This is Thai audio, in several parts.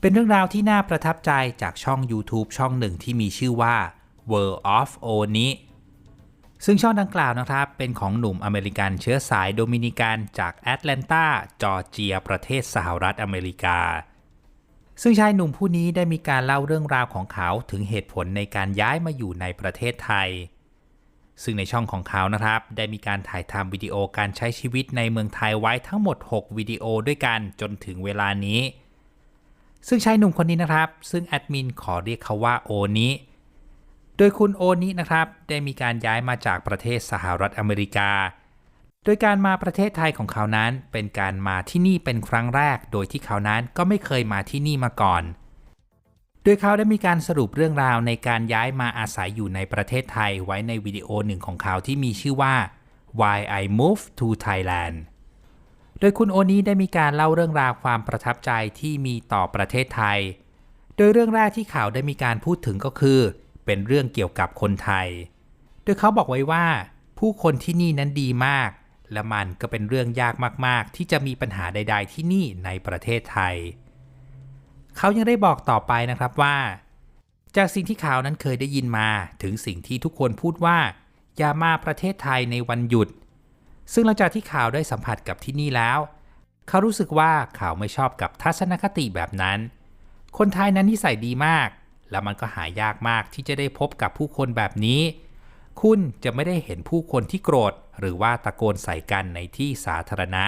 เป็นเรื่องราวที่น่าประทับใจจากช่อง YouTube ช่องหนึ่งที่มีชื่อว่า World of Oni ซึ่งช่องดังกล่าวนะครับ เป็นของหนุ่มอเมริกันเชื้อสายโดมินิกันจากแอตแลนตาจอร์เจีย ประเทศสหรัฐอเมริกา ซึ่งชายหนุ่มผู้นี้ได้มีการเล่าเรื่องราวของเขาถึงเหตุผลในการย้ายมาอยู่ในประเทศไทย ซึ่งในช่องของเขานะครับ ได้มีการถ่ายทำวิดีโอการใช้ชีวิตในเมืองไทยไว้ทั้งหมด 6 วิดีโอด้วยกันจนถึงเวลานี้ ซึ่งชายหนุ่มคนนี้นะครับ ซึ่งแอดมินขอเรียกเขาว่าโอนิโดยคุณโอนินะครับ ได้มีการย้ายมาจากประเทศสหรัฐอเมริกา โดยการมาประเทศไทยของเขานั้น เป็นการมาที่นี่เป็นครั้งแรก โดยที่เขานั้นก็ไม่เคยมาที่นี่มาก่อน โดยเขาได้มีการสรุปเรื่องราวในการย้ายมาอาศัยอยู่ในประเทศไทยไว้ในวิดีโอหนึ่งของเขาที่มีชื่อว่า Why I Moved to Thailand โดยคุณโอนี้ได้มีการเล่าเรื่องราวความประทับใจที่มีต่อประเทศไทย โดยเรื่องแรกที่ข่าวได้มีการพูดถึงก็คือ เป็นเรื่องเกี่ยวกับคนไทย โดยเขาบอกไว้ว่า ผู้คนที่นี่นั้นดีมาก และมันก็เป็นเรื่องยากมาก ๆ ที่จะมีปัญหาใด ๆ ที่นี่ในประเทศไทย เขายังได้บอกต่อไปนะครับว่า จากสิ่งที่เขาวนั้นเคยได้ยินมาถึงสิ่งที่ทุกคนพูดว่า อย่ามาประเทศไทยในวันหยุด ซึ่งหลังจากที่ข่าวได้สัมผัสกับที่นี่แล้ว เขารู้สึกว่าเขาไม่ชอบกับทัศนคติแบบนั้น คนไทยนั้นนิสัยดีมาก แล้วมันก็หายากมากที่จะได้พบกับผู้คนแบบนี้ คุณจะไม่ได้เห็นผู้คนที่โกรธ หรือว่าตะโกนใส่กันในที่สาธารณะ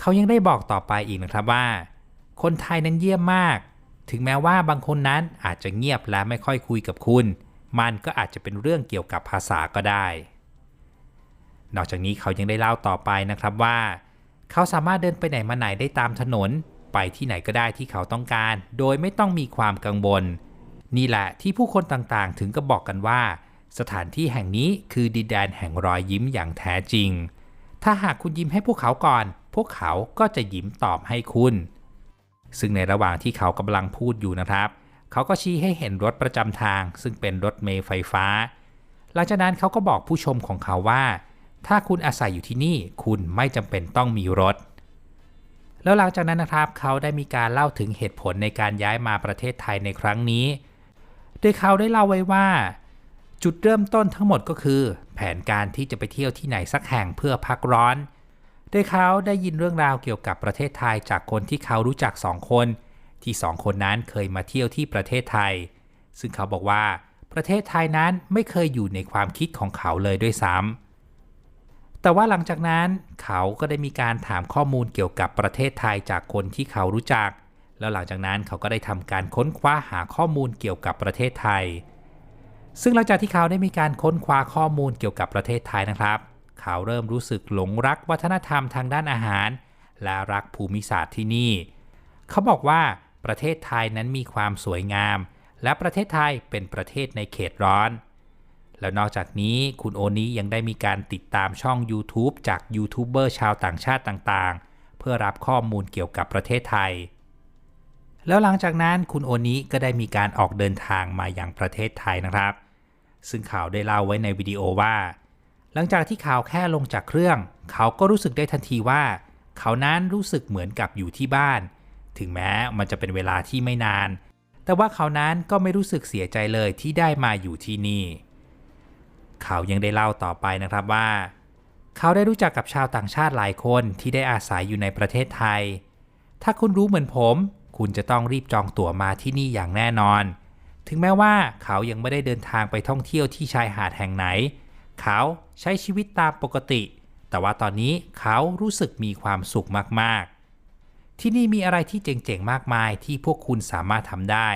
เขายังได้บอกต่อไปอีกนะครับว่า คนไทยนั้นเยี่ยมมาก ถึงแม้ว่าบางคนนั้นอาจจะเงียบและไม่ค่อยคุยกับคุณ มันก็อาจจะเป็นเรื่องเกี่ยวกับภาษาก็ได้ นอกจากนี้เขายังได้เล่าต่อไปนะครับว่า เขาสามารถเดินไปไหนมาไหนได้ตามถนน ไปที่ไหนก็ได้ที่เขาต้องการ โดยไม่ต้องมีความกังวล นี่แหละที่ผู้คนต่างๆ ถึงก็บอกกันว่า สถานที่แห่งนี้คือดินแดนแห่งรอยยิ้มอย่างแท้จริง ถ้าหากคุณยิ้มให้พวกเขาก่อน พวกเขาก็จะยิ้มตอบให้คุณ ซึ่งในระหว่างที่เขากำลังพูดอยู่นะครับ เขาก็ชี้ให้เห็นรถประจำทาง ซึ่งเป็นรถเมล์ไฟฟ้า หลังจากนั้นเขาก็บอกผู้ชมของเขาว่า ถ้าคุณอาศัยอยู่ที่นี่คุณไม่จำเป็นต้องมีรถ แล้วหลังจากนั้นนะครับเขาได้มีการเล่าถึงเหตุผลในการย้ายมาประเทศไทยในครั้งนี้ โดยเขาได้เล่าไว้ว่า จุดเริ่มต้นทั้งหมดก็คือ แผนการที่จะไปเที่ยวที่ไหนสักแห่งเพื่อพักร้อน โดยเขาได้ยินเรื่องราวเกี่ยวกับประเทศไทยจากคนที่เขารู้จักสองคน ที่สองคนนั้นเคยมาเที่ยวที่ประเทศไทย ซึ่งเขาบอกว่า ประเทศไทยนั้นไม่เคยอยู่ในความคิดของเขาเลยด้วยซ้ำ แต่ว่าหลังจากนั้นเขาก็ได้มีการถามข้อมูลเกี่ยวกับประเทศไทยจากคนที่เขารู้จัก แล้วหลังจากนั้นเขาก็ได้ทำการค้นคว้าหาข้อมูลเกี่ยวกับประเทศไทย ซึ่งหลังจากที่เขาได้มีการค้นคว้าข้อมูลเกี่ยวกับประเทศไทยนะครับ เขาเริ่มรู้สึกหลงรักวัฒนธรรมทางด้านอาหาร และรักภูมิศาสตร์ที่นี่ เขาบอกว่าประเทศไทยนั้นมีความสวยงาม และประเทศไทยเป็นประเทศในเขตร้อน แล้วนอกจากนี้คุณโอนี้ยังได้มีการติดตามช่อง YouTube จากยูทูบเบอร์ชาวต่างชาติต่างๆ เพื่อรับข้อมูลเกี่ยวกับประเทศไทย แล้วหลังจากนั้นคุณโอนี้ก็ได้มีการออกเดินทางมาอย่างประเทศไทยนะครับ ซึ่งข่าวได้เล่าไว้ในวิดีโอว่า หลังจากที่ข่าวแค่ลงจากเครื่อง เขาก็รู้สึกได้ทันทีว่า เขานั้นรู้สึกเหมือนกับอยู่ที่บ้าน ถึงแม้มันจะเป็นเวลาที่ไม่นาน แต่ว่าเขานั้นก็ไม่รู้สึกเสียใจเลยที่ได้มาอยู่ที่นี่ เขายังได้เล่าต่อไปนะครับว่า เขาได้รู้จักกับชาวต่างชาติหลายคนที่ได้อาศัยอยู่ในประเทศไทย ถ้าคุณรู้เหมือนผม คุณจะต้องรีบจองตั๋วมาที่นี่อย่างแน่นอน ถึงแม้ว่าเขายังไม่ได้เดินทางไปท่องเที่ยวที่ชายหาดแห่งไหน เขาใช้ชีวิตตามปกติ แต่ว่าตอนนี้เขารู้สึกมีความสุขมากๆที่นี่มีอะไรที่เจ๋งๆ มากมายที่พวกคุณสามารถทำได้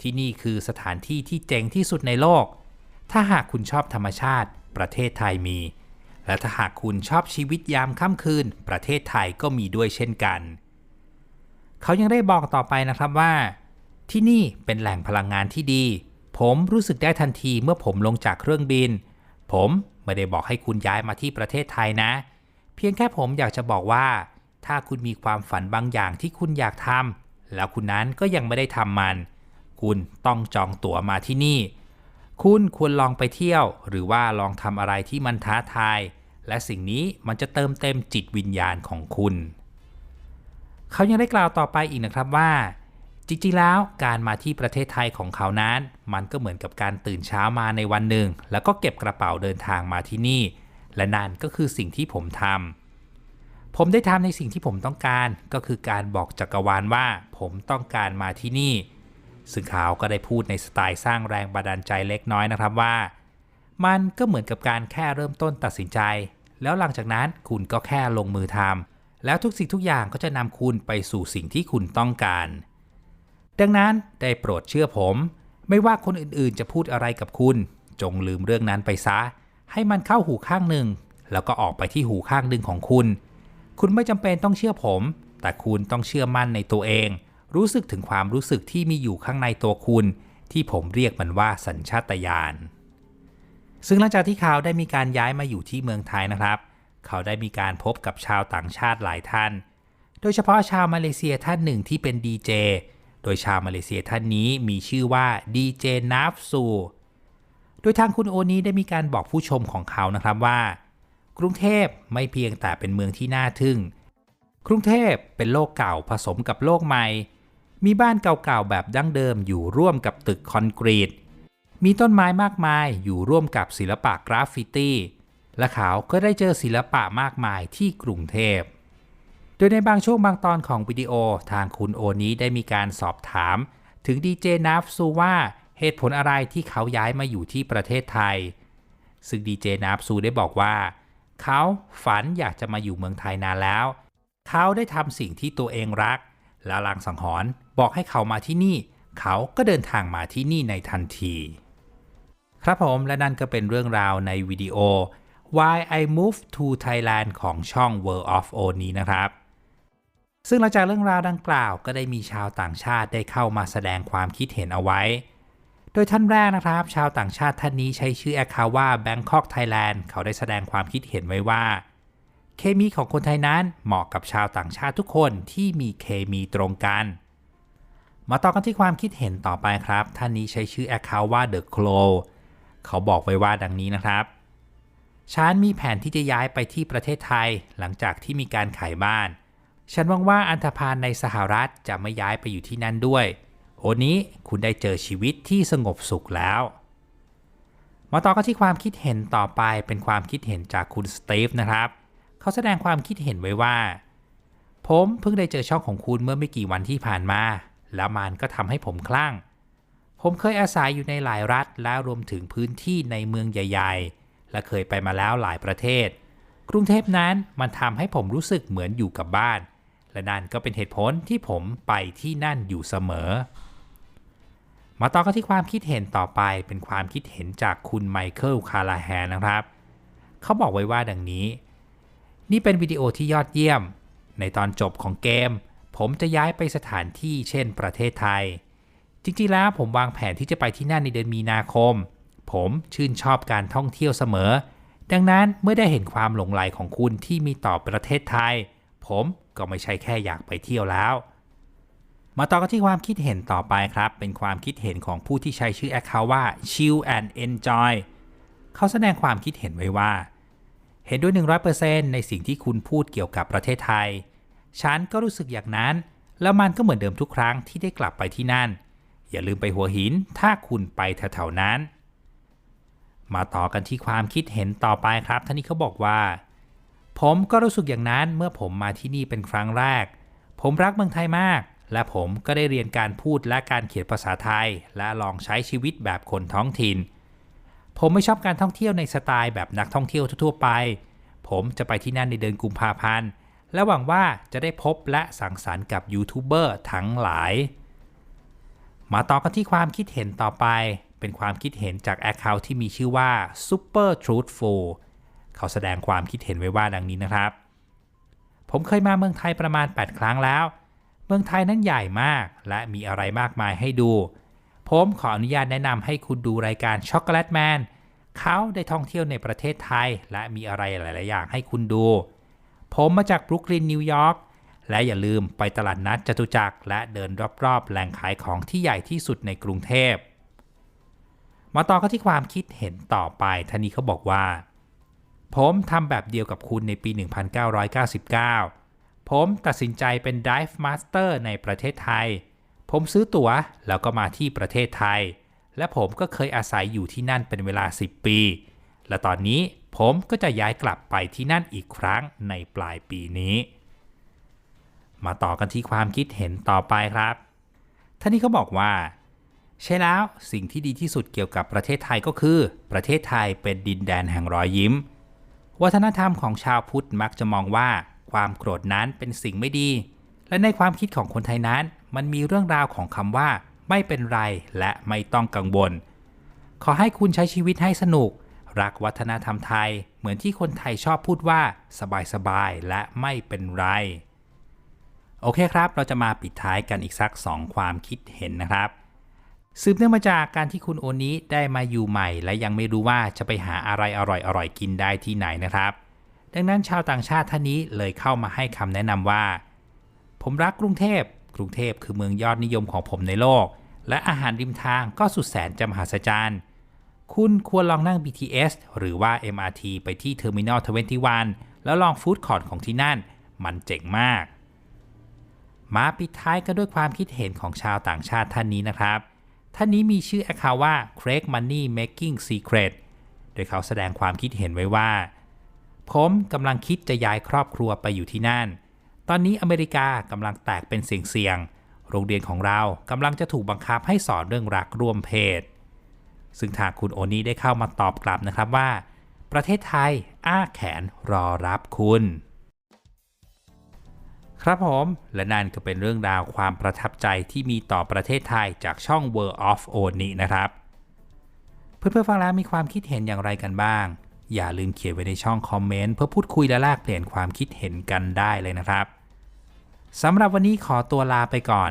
ที่นี่คือสถานที่ที่เจ๋งที่สุดในโลก ถ้าหากคุณชอบธรรมชาติ ประเทศไทยมี และถ้าหากคุณชอบชีวิตยามค่ำคืน ประเทศไทยก็มีด้วยเช่นกัน เขายังได้บอกต่อไปนะครับว่า ที่นี่เป็นแหล่งพลังงานที่ดี ผมรู้สึกได้ทันทีเมื่อผมลงจากเครื่องบิน ผมไม่ได้บอกให้คุณย้ายมาที่ประเทศไทยนะ เพียงแค่ผมอยากจะบอกว่า ถ้าคุณมีความฝันบางอย่างที่คุณอยากทำแล้วคุณนั้นก็ยังไม่ได้ทำมัน คุณต้องจองตั๋วมาที่นี่ คุณควรลองไปเที่ยว หรือว่าลองทำอะไรที่มันท้าทาย และสิ่งนี้มันจะเติมเต็มจิตวิญญาณของคุณ เขายังได้กล่าวต่อไปอีกนะครับว่า จริงๆแล้วการมาที่ประเทศไทยของเขานั้น มันก็เหมือนกับการตื่นเช้ามาในวันหนึ่ง แล้วก็เก็บกระเป๋าเดินทางมาที่นี่ และนั่นก็คือสิ่งที่ผมทำผมได้ทำในสิ่งที่ผมต้องการ ก็คือการบอกจักรวาลว่า ผมต้องการมาที่นี่ ซึ่งเขาก็ได้พูดในสไตล์สร้างแรงบันดาลใจเล็กน้อยนะครับว่า มันก็เหมือนกับการแค่เริ่มต้นตัดสินใจ แล้วหลังจากนั้นคุณก็แค่ลงมือทำแล้วทุกสิ่งทุกอย่างก็จะนำคุณไปสู่สิ่งที่คุณต้องการ ดังนั้นได้โปรดเชื่อผม ไม่ว่าคนอื่นๆจะพูดอะไรกับคุณ จงลืมเรื่องนั้นไปซะ ให้มันเข้าหูข้างหนึ่ง แล้วก็ออกไปที่หูข้างหนึ่งของคุณ คุณไม่จำเป็นต้องเชื่อผม แต่คุณต้องเชื่อมั่นในตัวเอง รู้สึกถึงความรู้สึกที่มีอยู่ข้างในตัวคุณ ที่ผมเรียกมันว่าสัญชาตญาณ ซึ่งหลังจากที่เขาได้มีการย้ายมาอยู่ที่เมืองไทยนะครับ เขาได้มีการพบกับชาวต่างชาติหลายท่าน โดยเฉพาะชาวมาเลเซียท่านหนึ่งที่เป็นดีเจ โดยชาวมาเลเซียท่านนี้มีชื่อว่าดีเจนาฟซู โดยทางคุณโอนี้ได้มีการบอกผู้ชมของเขานะครับว่า กรุงเทพไม่เพียงแต่เป็นเมืองที่น่าทึ่งกรุงเทพเป็นโลกเก่าผสมกับโลกใหม่ มีบ้านเก่าๆแบบดั้งเดิมอยู่ร่วมกับตึกคอนกรีต มีต้นไม้มากมายอยู่ร่วมกับศิลปะกราฟฟิตี้ และเขาก็ได้เจอศิลปะมากมายที่กรุงเทพ โดยในบางช่วงบางตอนของวิดีโอทางคุณโอนี้ได้มีการสอบถาม ถึงดีเจนาฟซูว่าเหตุผลอะไรที่เขาย้ายมาอยู่ที่ประเทศไทย ซึ่งดีเจนาฟซูได้บอกว่า เขาฝันอยากจะมาอยู่เมืองไทยนานแล้ว เขาได้ทำสิ่งที่ตัวเองรัก และลางสังหรณ์ บอกให้เขามาที่นี่ เขาก็เดินทางมาที่นี่ในทันที ครับผมและนั่นก็เป็นเรื่องราวในวิดีโอ Why I Moved to Thailand ของช่อง World of O นี้นะครับ ซึ่งหลังจากเรื่องราวดังกล่าวก็ได้มีชาวต่างชาติได้เข้ามาแสดงความคิดเห็นเอาไว้ โดยท่านแรกนะครับ ชาวต่างชาติท่านนี้ใช้ชื่อแอคคาว่า Bangkok Thailand เขาได้แสดงความคิดเห็นไว้ว่า เคมีของคนไทยนั้นเหมาะกับชาวต่างชาติทุกคนที่มีเคมีตรงกัน มาต่อกันที่ความคิดเห็นต่อไปครับ ท่านนี้ใช้ชื่อแอคเคาท์ว่า The Claw เขาบอกไว้ว่าดังนี้นะครับ ฉันมีแผนที่จะย้ายไปที่ประเทศไทย หลังจากที่มีการขายบ้าน ฉันหวังว่าอันธพาลในสหรัฐจะไม่ย้ายไปอยู่ที่นั่นด้วย โอนี้คุณได้เจอชีวิตที่สงบสุขแล้ว มาต่อกันที่ความคิดเห็นต่อไปเป็นความคิดเห็นจากคุณสตีฟนะครับ เขาแสดงความคิดเห็นไว้ว่า ผมเพิ่งได้เจอช่องของคุณเมื่อไม่กี่วันที่ผ่านมา แล้วมันก็ทำให้ผมคลั่ง ผมเคยอาศัยอยู่ในหลายรัฐและรวมถึงพื้นที่ในเมืองใหญ่ ๆ และเคยไปมาแล้วหลายประเทศ กรุงเทพนั้นมันทำให้ผมรู้สึกเหมือนอยู่กับบ้าน และนั่นก็เป็นเหตุผลที่ผมไปที่นั่นอยู่เสมอ มาต่อกันที่ความคิดเห็นต่อไปเป็นความคิดเห็นจากคุณไมเคิลคาราแฮนนะครับ เขาบอกไว้ว่าดังนี้ นี่เป็นวิดีโอที่ยอดเยี่ยม ในตอนจบของเกม ผมจะย้ายไปสถานที่เช่นประเทศไทย จริงๆแล้วผมวางแผนที่จะไปที่นั่นในเดือนมีนาคม ผมชื่นชอบการท่องเที่ยวเสมอ ดังนั้นเมื่อได้เห็นความหลงใหลของคุณที่มีต่อประเทศไทย ผมก็ไม่ใช่แค่อยากไปเที่ยวแล้ว มาต่อกันที่ความคิดเห็นต่อไปครับ เป็นความคิดเห็นของผู้ที่ใช้ชื่อแอคเคาท์ว่า chill and enjoy เขาแสดงความคิดเห็นไว้ว่า เห็นด้วย 100%ในสิ่งที่คุณพูดเกี่ยวกับประเทศไทย ฉันก็รู้สึกอย่างนั้น แล้วมันก็เหมือนเดิมทุกครั้งที่ได้กลับไปที่นั่น อย่าลืมไปหัวหินถ้าคุณไปแถวๆนั้น มาต่อกันที่ความคิดเห็นต่อไปครับท่านนี้เขาบอกว่า ผมก็รู้สึกอย่างนั้นเมื่อผมมาที่นี่เป็นครั้งแรก ผมรักเมืองไทยมาก และผมก็ได้เรียนการพูดและการเขียนภาษาไทย และลองใช้ชีวิตแบบคนท้องถิ่น ผมไม่ชอบการท่องเที่ยวในสไตล์แบบนักท่องเที่ยวทั่วไป ผมจะไปที่นั่นในเดือนกุมภาพันธ์ และหวังว่าจะได้พบและสังสรรค์กับยูทูบเบอร์ทั้งหลาย มาต่อกันที่ความคิดเห็นต่อไป เป็นความคิดเห็นจากแอคเคาท์ที่มีชื่อว่า Super Truthful เขาแสดงความคิดเห็นไว้ว่าดังนี้นะครับ ผมเคยมาเมืองไทยประมาณ 8 ครั้งแล้ว เมืองไทยนั้นใหญ่มาก และมีอะไรมากมายให้ดู ผมขออนุญาตแนะนำให้คุณดูรายการช็อกโกแลตแมนเขาได้ท่องเที่ยวในประเทศไทย และมีอะไรหลาย ๆ อย่างให้คุณดู ผมมาจากบรุกลินนิวยอร์กและอย่าลืมไปตลาดนัดจตุจักรและเดินรอบๆแหล่งขายของที่ใหญ่ที่สุดในกรุงเทพ มาต่อกันที่ความคิดเห็นต่อไปท่านนี้เขาบอกว่า ผมทำแบบเดียวกับคุณในปี 1999 ผมตัดสินใจเป็น Dive Master ในประเทศไทย ผมซื้อตั๋วแล้วก็มาที่ประเทศไทย และผมก็เคยอาศัยอยู่ที่นั่นเป็นเวลา 10 ปี และตอนนี้ ผมก็จะย้ายกลับไปที่นั่นอีกครั้งในปลายปีนี้ มาต่อกันที่ความคิดเห็นต่อไปครับท่านนี้เขาบอกว่า ใช่แล้วสิ่งที่ดีที่สุดเกี่ยวกับประเทศไทยก็คือ ประเทศไทยเป็นดินแดนแห่งรอยยิ้ม วัฒนธรรมของชาวพุทธมักจะมองว่า ความโกรธนั้นเป็นสิ่งไม่ดี และในความคิดของคนไทยนั้น มันมีเรื่องราวของคำว่า ไม่เป็นไรและไม่ต้องกังวล ขอให้คุณใช้ชีวิตให้สนุก รักวัฒนธรรมไทย เหมือนที่คนไทยชอบพูดว่าสบายๆและไม่เป็นไร โอเคครับ เราจะมาปิดท้ายกันอีกสัก 2 ความคิดเห็นนะครับสืบเนื่องมาจากการที่คุณโอนี้ได้มาอยู่ใหม่ และยังไม่รู้ว่าจะไปหาอะไรอร่อยๆกินได้ที่ไหนนะครับ ดังนั้นชาวต่างชาติท่านนี้เลยเข้ามาให้คำแนะนำว่า ผมรักกรุงเทพ กรุงเทพคือเมืองยอดนิยมของผมในโลก และอาหารริมทางก็สุดแสนจะมหัศจรรย์ คุณควรลองนั่ง BTS หรือว่า MRT ไปที่ Terminal 21 แล้วลองฟู้ดคอร์ทของที่นั่น มันเจ๋งมาก มาปิดท้ายกันด้วยความคิดเห็นของชาวต่างชาติท่านนี้นะครับ ท่านนี้มีชื่อแอคเคาว่า Craig Money Making Secret โดยเขาแสดงความคิดเห็นไว้ว่า ผมกำลังคิดจะย้ายครอบครัวไปอยู่ที่นั่น ตอนนี้อเมริกากำลังแตกเป็นเสี่ยงๆ โรงเรียนของเรากำลังจะถูกบังคับให้สอนเรื่องรักร่วมเพศ ซึ่งทางคุณโอนี่ได้เข้ามาตอบกลับนะครับว่า ประเทศไทยอ้าแขนรอรับคุณ ครับผมและนั่นก็เป็นเรื่องราวความประทับใจที่มีต่อประเทศไทยจากช่อง World of Oni นะครับเพื่อนๆฟังแล้วมีความคิดเห็นอย่างไรกันบ้าง อย่าลืมเขียนไว้ในช่องคอมเมนต์เพื่อพูดคุยและแลกเปลี่ยนความคิดเห็นกันได้เลยนะครับสำหรับวันนี้ขอตัวลาไปก่อน